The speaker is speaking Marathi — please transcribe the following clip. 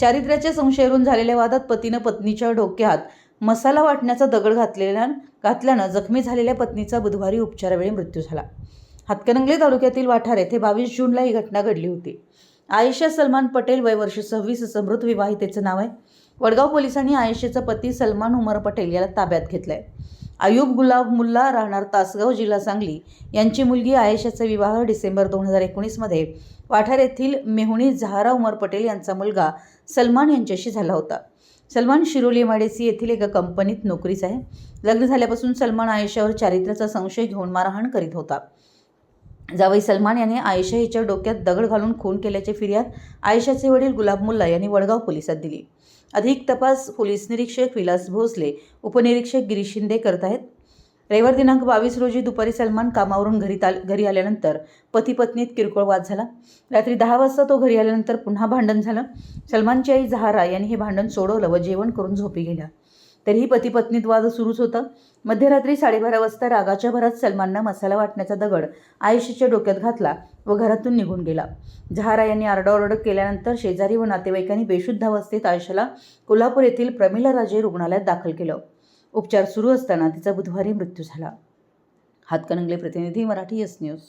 चारित्र्याच्या संशयावरून झालेल्या वादात पतीनं पत्नीच्या डोक्यात मसाला वाटण्याचा दगड घातलेल्या घातल्यानं जखमी झालेल्या पत्नीचा बुधवारी उपचारावेळी मृत्यू झाला. हातकणंगले तालुक्यातील वाठार येथे बावीस जूनला ही घटना घडली होती. आयशा सलमान पटेल वय वर्ष सव्वीस असं मृत विवाहितेचं नाव आहे. वडगाव पोलिसांनी आयशेचा पती सलमान उमर पटेल याला ताब्यात घेतलाय. आयुब गुलाब मुल्ला राहणार तासगाव जिल्हा सांगली. यांची मुलगी आयशाचा विवाह डिसेंबर दोन हजार एकोणीसमध्ये. वाठार येथील मेहुणी झहारा उमर पटेल यांचा मुलगा सलमान यांच्याशी झाला होता. सलमान शिरोली एमआयडीसी येथील एका कंपनीत नोकरीच आहे. लग्न झाल्यापासून सलमान आयशावर चारित्र्याचा संशय घेऊन मारहाण करीत होता. जावई सलमान यांनी आयशा हिच्या डोक्यात दगड घालून खून केल्याची फिर्याद आयशाचे वडील गुलाब मुल्ला यांनी वडगाव पोलिसात दिली. अधिक तपास पोलीस निरीक्षक विलास भोसले उपनिरीक्षक गिरीश शिंदे करत आहेत. रविवार दिनांक बावीस रोजी दुपारी सलमान कामावरून घरी ताल घरी आल्यानंतर पती पत्नीत किरकोळ वाद झाला. रात्री दहा वाजता तो घरी आल्यानंतर पुन्हा भांडण झालं. सलमानची आई झहारा यांनी हे भांडण सोडवलं व जेवण करून झोपी गेल्या. तरीही पतीपत्नीत वाद सुरूच होता. मध्यरात्री साडेबारा वाजता रागाच्या भरात सलमाननं मसाला वाटण्याचा दगड आयुष्याच्या डोक्यात घातला व घरातून निघून गेला. झहारा यांनी आरडाओरडक केल्यानंतर शेजारी व नातेवाईकांनी बेशुद्धावस्थेत आयुष्याला कोल्हापूर येथील प्रमिला राजे रुग्णालयात दाखल केलं. उपचार सुरू असताना तिचा बुधवारी मृत्यू झाला. हातकणंगले प्रतिनिधी मराठी एस न्यूज.